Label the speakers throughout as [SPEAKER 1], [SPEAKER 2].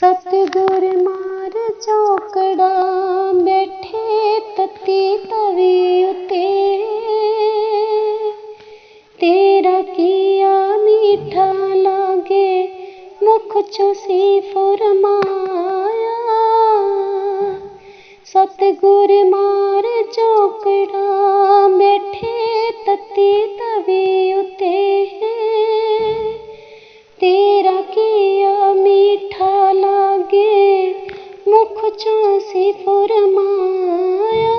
[SPEAKER 1] सतगुर मार चौकड़ा बैठे तती तवी उते। तेरा किया मीठा लागे, मुख चुसी फुरमाया सतगुर मार चौकड़ा बच्चों से फरमाया,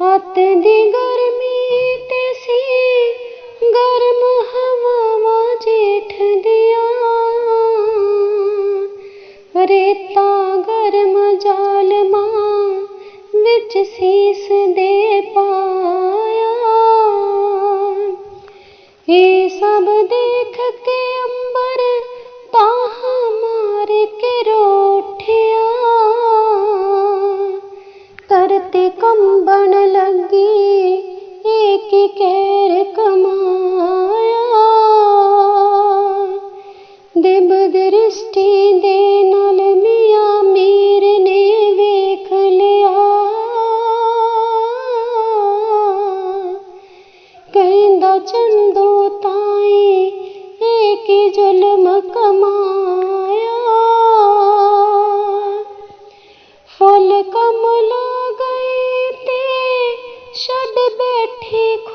[SPEAKER 1] अत दी गर्मी ते से गर्म हवा जेठ दिया। रेता गर्म जाल माँ बिच शीस दे कंबन लगी, एक कैर कमाया। दिब दृष्टि दे मीर ने वेख लिया। कहंदा चंदो ताई, एक जुलम कमा।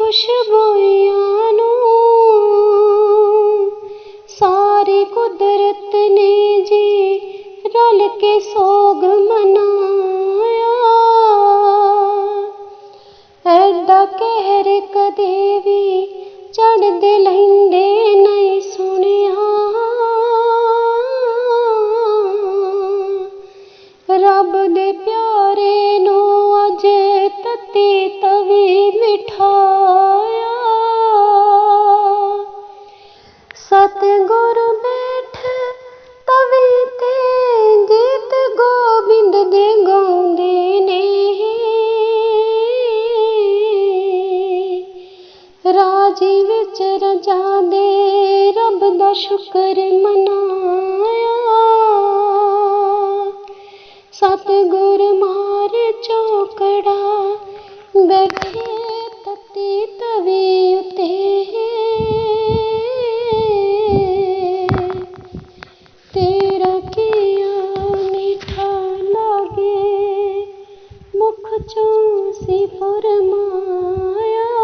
[SPEAKER 1] ਖੁਸ਼ਬੂਆਂ ਨੂੰ ਸਾਰੀ ਕੁਦਰਤ ਨੇ ਜੀ ਰਲ ਕੇ ਸੋਗ ਮਨਾਇਆ। ਐਡਾ ਕਹਿਰ ਕਦੇ ਵੀ ਚੜਦੇ ਲਈ ਸਤ ਗੀਤ ਗੋਬਿੰਦ ਦੇ ਗਾਉਂਦੇ ਨੇ। ਰਾਜੀ ਵਿੱਚ ਰਜਾ ਦੇ ਰੱਬ ਦਾ ਸ਼ੁਕਰ ਮਨਾਇਆ। ਸਤਿਗੁਰ ਮਾਰ ਚੋਕੜਾ ਬੈਠੇ आँखों से फरमाया